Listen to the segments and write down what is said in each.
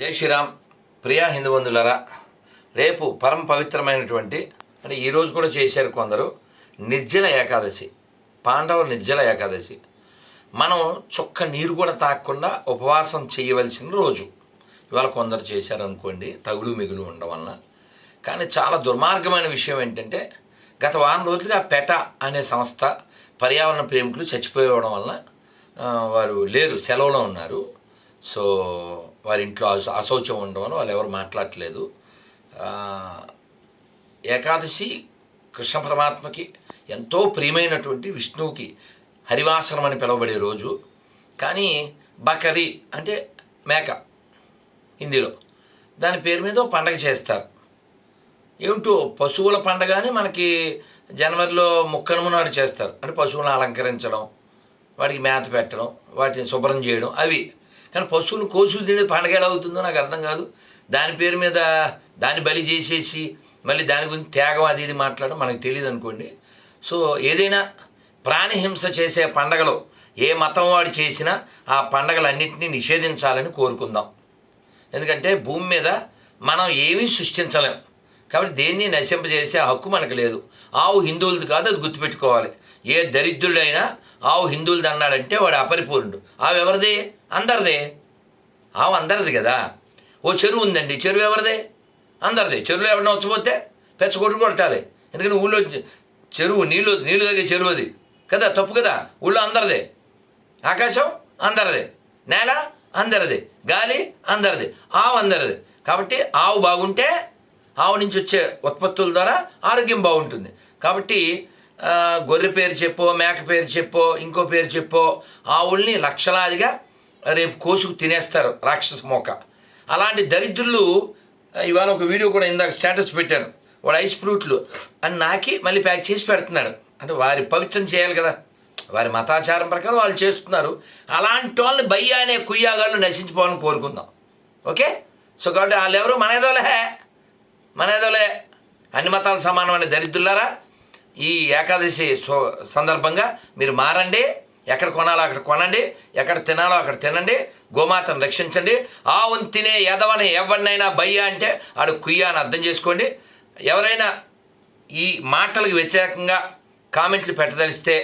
జై శ్రీరామ్. ప్రియా హిందూ రేపు పరమ పవిత్రమైనటువంటి అంటే ఈరోజు కూడా చేశారు కొందరు నిర్జల ఏకాదశి పాండవ నిర్జల ఏకాదశి. మనం చుక్క నీరు కూడా తాకకుండా ఉపవాసం చేయవలసిన రోజు. ఇవాళ కొందరు చేశారనుకోండి తగులు మిగులు ఉండడం వలన. కానీ చాలా దుర్మార్గమైన విషయం ఏంటంటే గత వారం రోజులుగా పెట అనే సంస్థ పర్యావరణ ప్రేమికులు చచ్చిపోవడం వలన వారు లేరు సెలవులో ఉన్నారు. సో వారి ఇంట్లో అశౌచం ఉండడం వల్ల వాళ్ళు ఎవరు మాట్లాడట్లేదు. ఏకాదశి కృష్ణ పరమాత్మకి ఎంతో ప్రియమైనటువంటి విష్ణువుకి హరివాసనం అని పిలువబడే రోజు. కానీ బకరి అంటే మేక హిందీలో. దాని పేరు మీద పండగ చేస్తారు. ఏమిటో పశువుల పండగ అని మనకి జనవరిలో ముక్కనుమ నాడు చేస్తారు. అంటే పశువులను అలంకరించడం వాటికి మేత పెట్టడం వాటిని శుభ్రం చేయడం అవి. కానీ పశువులు కోసులు తినే పండగ ఎలా అవుతుందో నాకు అర్థం కాదు. దాని పేరు మీద దాన్ని బలి చేసేసి మళ్ళీ దాని గురించి త్యాగం అది ఇది మాట్లాడడం మనకు తెలియదు అనుకోండి. సో ఏదైనా ప్రాణిహింస చేసే పండగలో ఏ మతం వాడు చేసినా ఆ పండగలన్నింటినీ నిషేధించాలని కోరుకుందాం. ఎందుకంటే భూమి మీద మనం ఏమీ సృష్టించలేం. కాబట్టి దేన్ని నశింపజేసే హక్కు మనకు లేదు. ఆవు హిందువులది కాదు అది గుర్తుపెట్టుకోవాలి. ఏ దరిద్రుడైనా ఆవు హిందువులది అన్నాడంటే వాడు అపరిపూర్ణుడు. ఆవు ఎవరిది? అందరిదే. ఆవు అందరిది కదా. ఓ చెరువు ఉందండి. చెరువు ఎవరిదే? అందరిదే. చెరువులో ఎవరిన వచ్చిపోతే పెచ్చగొట్టు కొట్టాలి. ఎందుకంటే ఊళ్ళో చెరువు నీళ్ళు నీళ్ళు తగ్గే చెరువు అది. కదా తప్పు కదా. ఊళ్ళో అందరిదే. ఆకాశం అందరిదే. నేల అందరిది. గాలి అందరిది. ఆవు అందరిది. కాబట్టి ఆవు బాగుంటే ఆవు నుంచి వచ్చే ఉత్పత్తుల ద్వారా ఆరోగ్యం బాగుంటుంది. కాబట్టి గొర్రె పేరు చెప్పో మేక పేరు చెప్పో ఇంకో పేరు చెప్పో ఆవుల్ని లక్షలాదిగా రేపు కోసుకు తినేస్తారు రాక్షస మోక. అలాంటి దరిద్రులు ఇవాళ ఒక వీడియో కూడా ఇందాక స్టేటస్ పెట్టాను. వాడు ఐస్ ఫ్రూట్లు అని నాకి మళ్ళీ ప్యాక్ చేసి పెడుతున్నాడు. అంటే వారి పవిత్రం చేయాలి కదా. వారి మతాచారం ప్రకారం వాళ్ళు చేస్తున్నారు. అలాంటి వాళ్ళని బయ్య అనే కుయ్యాగాళ్ళు నశించిపోవాలని కోరుకుందాం. ఓకే? సో కాబట్టి వాళ్ళు ఎవరు మనేదోలే మనేదోలే అన్ని మతాలు సమానమైన దరిద్రులారా? ఈ ఏకాదశి సో సందర్భంగా మీరు మారండి ఎక్కడ కొనాలో అక్కడ కొనండి ఎక్కడ తినాలో అక్కడ తినండి గోమాతను రక్షించండి. ఆవును తినే ఎదవని ఎవరినైనా బయ్య అంటే ఆడు కుయ్య అని అర్థం చేసుకోండి. ఎవరైనా ఈ మాటలకు వ్యతిరేకంగా కామెంట్లు పెట్టదలిస్తే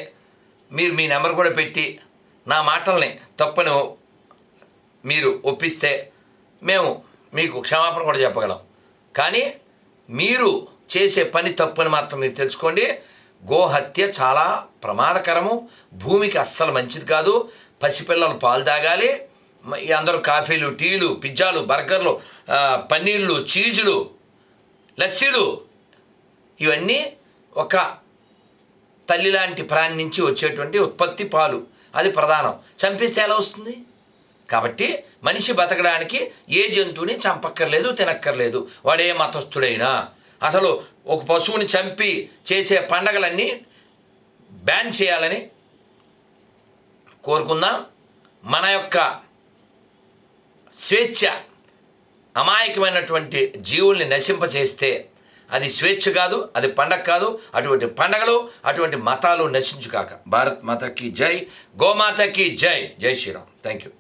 మీరు మీ నెంబర్ కూడా పెట్టి నా మాటల్ని తప్పని మీరు ఒప్పిస్తే మేము మీకు క్షమాపణ కూడా చెప్పగలం. కానీ మీరు చేసే పని తప్పని మాత్రం మీరు తెలుసుకోండి. గోహత్య చాలా ప్రమాదకరము. భూమికి అస్సలు మంచిది కాదు. పసిపిల్లలు పాలు తాగాలి. అందరూ కాఫీలు టీలు పిజ్జాలు బర్గర్లు పన్నీళ్ళు చీజులు లస్సీలు ఇవన్నీ ఒక తల్లి లాంటి ప్రాణి నుంచి వచ్చేటువంటి ఉత్పత్తి పాలు. అది ప్రధానం. చంపిస్తే ఎలా వస్తుంది? కాబట్టి మనిషి బతకడానికి ఏ జంతువుని చంపక్కర్లేదు తినక్కర్లేదు. వాడే మతస్థుడైనా అసలు ఒక పశువుని చంపి చేసే పండగలన్నీ బ్యాన్ చేయాలని కోరుకుందాం. మన యొక్క స్వేచ్ఛ అమాయకమైనటువంటి జీవుల్ని నశింపచేస్తే అది స్వేచ్ఛ కాదు అది పండగ కాదు. అటువంటి పండగలు అటువంటి మతాలు నశించుకాక భారత్ మాతకి జై గోమాతకి జై. జై శ్రీరామ్. Thank you